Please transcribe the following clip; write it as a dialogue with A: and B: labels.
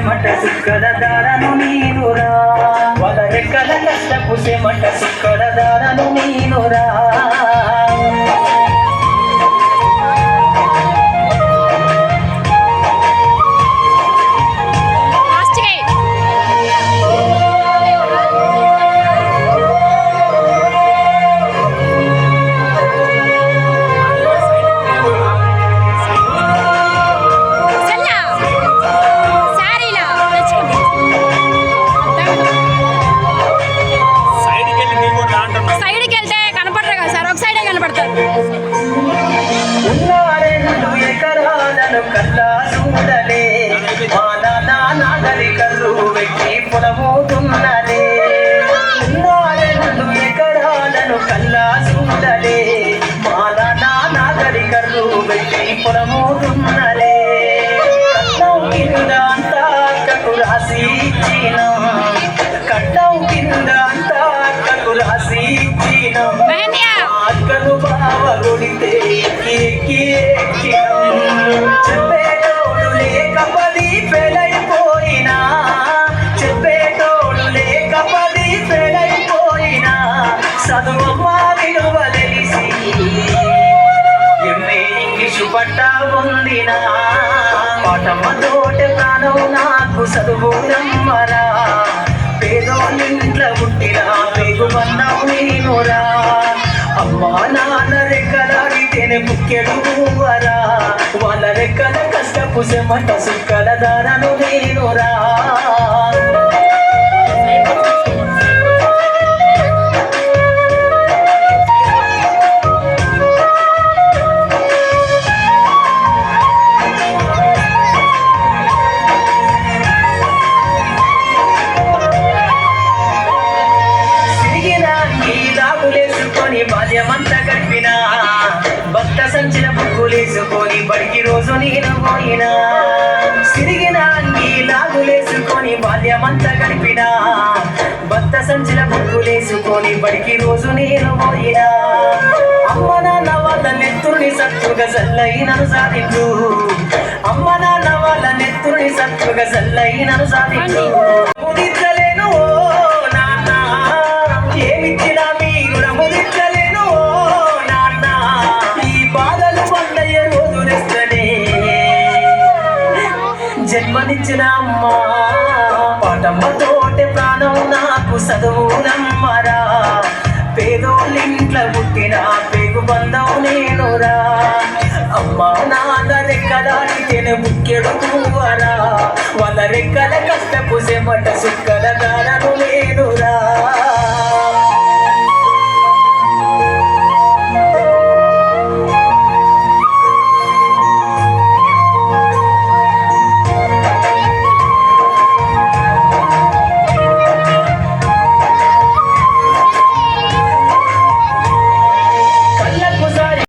A: సెమట సుక్కల దారను నీనురా వాళ్ళ రెక్కల కష్టపు సెమట సుక్కల దారను నీనురా ఎకరాలను కల్లా చూడలే మా నాన్న నాగరికల్లు వెక్కి పొలమోతున్నదే నారెండు ఎకరాలను కల్లా చూడలే మా నాన్న నాగరికల్లు వెక్కి పొలమోతున్నదే పట్టా పొందినా పాఠమ్మ తోట ప్రాణం నాకు చదువు నమ్మరా పేదోళ్ళింట్ల పుట్టిన పేగు మన్నావు నేనురా అమ్మా నాన్న రెక్కలాడితేనే ముఖ్యడు వరా వాళ్ళ రెక్కల కష్టపు సెమట సుక్కల దారను నేనురా సంచిన బడికి రోజు నేను పోయినా సిరిగిన అంగి లాగులేసుకొని బాల్యమంతా గడిపిన. భర్త సంచల బుక్కులేసుకొని బడికి రోజు నేను పోయినా అమ్మ నాన్న వాళ్ళ నెత్తుని సత్తుగా జల్లైనను సాధించు. అమ్మ నాన్న వాళ్ళ నెత్తుని సత్తుగా జల్లైనను సాధించు. జన్మనిచ్చిన అమ్మ పాటమ్మ ప్రాణం నాకు చదువు నమ్మరా పేదోళ్ళింట్లో పుట్టిన పేగు బంధం నేనురా. అమ్మ నాన్న రెక్కలాడితేనే ముక్కెడు పువ్వరా వాళ్ళ రెక్కల కష్టపు చెమట సుక్కల